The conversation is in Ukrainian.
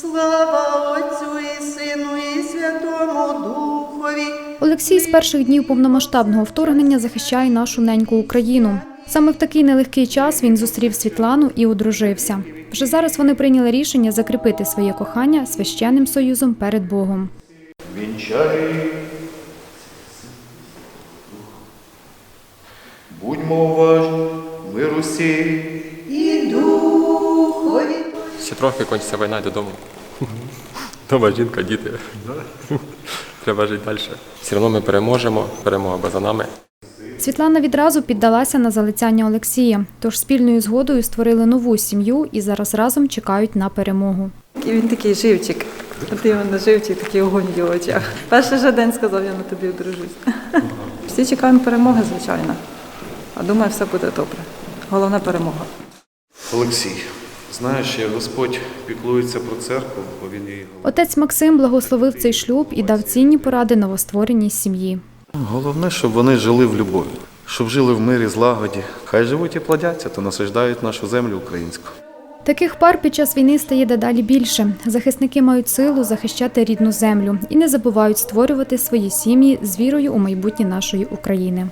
Слава Отцю і Сину і Святому Духові. Олексій з перших днів повномасштабного вторгнення захищає нашу неньку Україну. Саме в такий нелегкий час він зустрів Світлану і одружився. Вже зараз вони прийняли рішення закріпити своє кохання священним союзом перед Богом. Вінчай. Будьмо уважні, мир усі. Трохи кончиться війна додому. Дома жінка, діти. Треба жити далі. Все одно ми переможемо, перемога за нами. Світлана відразу піддалася на залицяння Олексія, тож спільною згодою створили нову сім'ю і зараз разом чекають на перемогу. І він такий живчик. Іменно живчик, такий огонь в його очах. Перший же день сказав, я на тобі одружусь. Всі чекаємо перемоги, звичайно. А думаю, все буде добре. Головна перемога. Олексій, знаєш, як Господь піклується про церкву, бо він її Отець Максим благословив цей шлюб і дав цінні поради новоствореній сім'ї. Головне, щоб вони жили в любові, щоб жили в мирі, злагоді. Хай живуть і плодяться, та насаждають нашу землю українську. Таких пар під час війни стає дедалі більше. Захисники мають силу захищати рідну землю і не забувають створювати свої сім'ї з вірою у майбутнє нашої України.